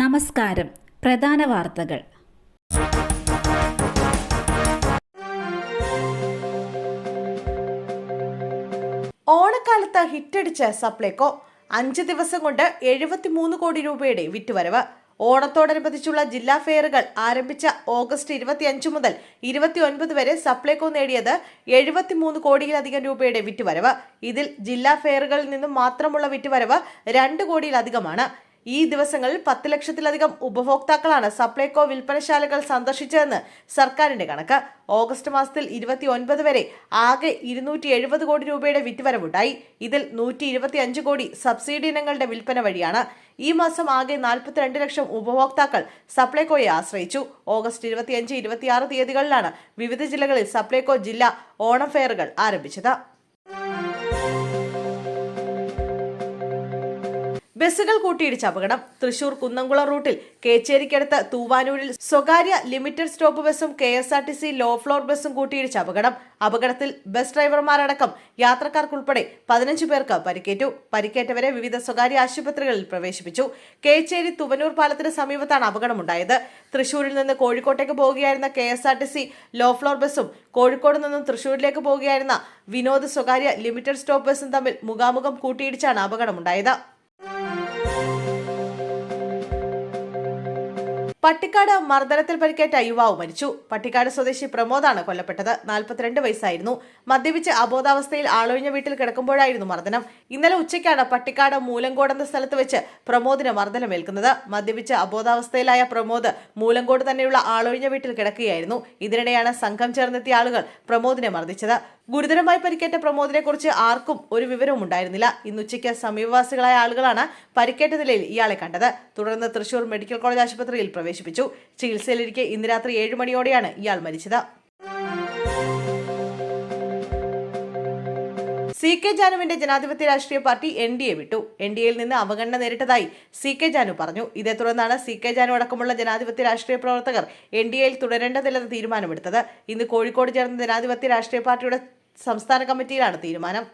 നമസ്കാരം. പ്രധാന വാർത്തകൾ. ഓണക്കാലത്ത് ഹിറ്റടിച്ച സപ്ലൈകോ അഞ്ച് ദിവസം കൊണ്ട് എഴുപത്തിമൂന്ന് കോടി രൂപയുടെ വിറ്റുവരവ്. ഓണത്തോടനുബന്ധിച്ചുള്ള ജില്ലാ ഫെയറുകൾ ആരംഭിച്ച ഓഗസ്റ്റ് ഇരുപത്തിയഞ്ച് മുതൽ ഇരുപത്തിയൊൻപത് വരെ സപ്ലൈകോ നേടിയത് എഴുപത്തിമൂന്ന് കോടിയിലധികം രൂപയുടെ വിറ്റുവരവ്. ഇതിൽ ജില്ലാ ഫെയറുകളിൽ നിന്നും മാത്രമുള്ള വിറ്റുവരവ് രണ്ട് കോടിയിലധികമാണ്. ഈ ദിവസങ്ങളിൽ പത്ത് ലക്ഷത്തിലധികം ഉപഭോക്താക്കളാണ് സപ്ലൈകോ വിൽപ്പനശാലകൾ സന്ദർശിച്ചതെന്ന് സർക്കാരിന്റെ കണക്ക്. ഓഗസ്റ്റ് മാസത്തിൽ ഇരുപത്തി ഒൻപത് വരെ ആകെ ഇരുന്നൂറ്റി എഴുപത് കോടി രൂപയുടെ വിറ്റുവരവുണ്ടായി. ഇതിൽ നൂറ്റി ഇരുപത്തി അഞ്ച് കോടി സബ്സിഡി ഇനങ്ങളുടെ വിൽപ്പന വഴിയാണ്. ഈ മാസം ആകെ നാൽപ്പത്തിരണ്ട് ലക്ഷം ഉപഭോക്താക്കൾ സപ്ലൈകോയെ ആശ്രയിച്ചു. ഓഗസ്റ്റ് ഇരുപത്തിയഞ്ച് ഇരുപത്തിയാറ് തീയതികളിലാണ് വിവിധ ജില്ലകളിൽ സപ്ലൈകോ ജില്ലാ ഓണം ഫെയറുകൾ ആരംഭിച്ചത്. ബസ്സുകൾ കൂട്ടിയിടിച്ച അപകടം. തൃശൂർ കുന്നംകുളം റൂട്ടിൽ കേച്ചേരിക്കടുത്ത് തൂവാനൂരിൽ സ്വകാര്യ ലിമിറ്റഡ് സ്റ്റോപ്പ് ബസ്സും K S R T C low floor ബസ്സും കൂട്ടിയിടിച്ച അപകടം. അപകടത്തിൽ ബസ് ഡ്രൈവർമാരടക്കം യാത്രക്കാർക്കുൾപ്പെടെ പതിനഞ്ച് പേർക്ക് പരിക്കേറ്റു. പരിക്കേറ്റവരെ വിവിധ സ്വകാര്യ ആശുപത്രികളിൽ പ്രവേശിപ്പിച്ചു. കേച്ചേരി തുവനൂർ പാലത്തിന് സമീപത്താണ് അപകടമുണ്ടായത്. തൃശൂരിൽ നിന്ന് കോഴിക്കോട്ടേക്ക് പോവുകയായിരുന്ന K S R T C low floor ബസ്സും കോഴിക്കോട് നിന്നും തൃശൂരിലേക്ക് പോവുകയായിരുന്ന വിനോദ് സ്വകാര്യ ലിമിറ്റഡ് സ്റ്റോപ്പ് ബസ്സും തമ്മിൽ മുഖാമുഖം കൂട്ടിയിടിച്ചാണ് അപകടമുണ്ടായത്. പട്ടിക്കാട് മർദ്ദനത്തിൽ പരിക്കേറ്റ യുവാവ് മരിച്ചു. പട്ടിക്കാട് സ്വദേശി പ്രമോദാണ് കൊല്ലപ്പെട്ടത്. നാൽപ്പത്തിരണ്ട് വയസ്സായിരുന്നു. മദ്യപിച്ച് അബോധാവസ്ഥയിൽ ആളൊഴിഞ്ഞ വീട്ടിൽ കിടക്കുമ്പോഴായിരുന്നു മർദ്ദനം. ഇന്നലെ ഉച്ചയ്ക്കാണ് പട്ടിക്കാട് മൂലങ്കോട് എന്ന സ്ഥലത്ത് വെച്ച് പ്രമോദിന് മർദ്ദനമേൽക്കുന്നത്. മദ്യപിച്ച് അബോധാവസ്ഥയിലായ പ്രമോദ് മൂലങ്കോട് തന്നെയുള്ള ആളൊഴിഞ്ഞ വീട്ടിൽ കിടക്കുകയായിരുന്നു. ഇതിനിടെയാണ് സംഘം ചേർന്നെത്തിയ ആളുകൾ പ്രമോദിനെ മർദ്ദിച്ചത്. ഗുരുതരമായി പരിക്കേറ്റ പ്രമോദിനെ കുറിച്ച് ആർക്കും ഒരു വിവരവും ഉണ്ടായിരുന്നില്ല. ഇന്ന് ഉച്ചയ്ക്ക് സമീപവാസികളായ ആളുകളാണ് പരിക്കേറ്റ നിലയിൽ ഇയാളെ കണ്ടത്. തുടർന്ന് തൃശൂർ മെഡിക്കൽ കോളേജ് ആശുപത്രിയിൽ പ്രവേശിപ്പിച്ചു. ചികിത്സയിലിരിക്കെ ഇന്ന് രാത്രി ഏഴ് മണിയോടെയാണ് ഇയാൾ മരിച്ചത്. സി കെ ജാനുവിന്റെ ജനാധിപത്യ രാഷ്ട്രീയ പാർട്ടി എൻ ഡി എ വിട്ടു. എൻ ഡി എയിൽ നിന്ന് അവഗണന നേരിട്ടതായി സി കെ ജാനു പറഞ്ഞു. ഇതേ തുടർന്നാണ് സി കെ ജാനു അടക്കമുള്ള ജനാധിപത്യ രാഷ്ട്രീയ പ്രവർത്തകർ എൻ ഡി എയിൽ തുടരേണ്ടതില്ലെന്ന് തീരുമാനമെടുത്തത്. ഇന്ന് കോഴിക്കോട് ചേർന്ന ജനാധിപത്യ രാഷ്ട്രീയ പാർട്ടിയുടെ സംസ്ഥാന കമ്മിറ്റിയിലാണ് തീരുമാനം.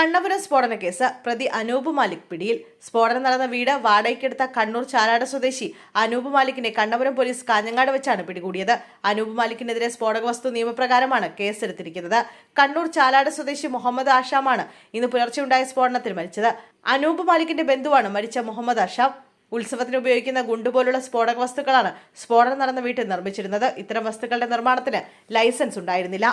കണ്ണപുരം സ്ഫോടന കേസ് പ്രതി അനൂപ് മാലിക് പിടിയിൽ. സ്ഫോടനം നടന്ന വീട് വാടകയ്ക്കെടുത്ത കണ്ണൂർ ചാലാട് സ്വദേശി അനൂപ് മാലിക്കിനെ കണ്ണപുരം പോലീസ് കാഞ്ഞങ്ങാട് വെച്ചാണ് പിടികൂടിയത്. അനൂപ് മാലിക്കിനെതിരെ സ്ഫോടക വസ്തു നിയമപ്രകാരമാണ് കേസെടുത്തിരിക്കുന്നത്. കണ്ണൂർ ചാലാട് സ്വദേശി മുഹമ്മദ് ആഷാമാണ് ഇന്ന് പുലർച്ചെ ഉണ്ടായ സ്ഫോടനത്തിൽ മരിച്ചത്. അനൂപ് മാലിക്കിന്റെ ബന്ധുവാണ് മരിച്ച മുഹമ്മദ് ആഷാം. ഉത്സവത്തിന് ഉപയോഗിക്കുന്ന ഗുണ്ടുപോലുള്ള സ്ഫോടക വസ്തുക്കളാണ് സ്ഫോടനം നടന്ന വീട്ടിൽ നിർമ്മിച്ചിരുന്നത്. ഇത്തരം വസ്തുക്കളുടെ നിർമ്മാണത്തിന് ലൈസൻസ് ഉണ്ടായിരുന്നില്ല.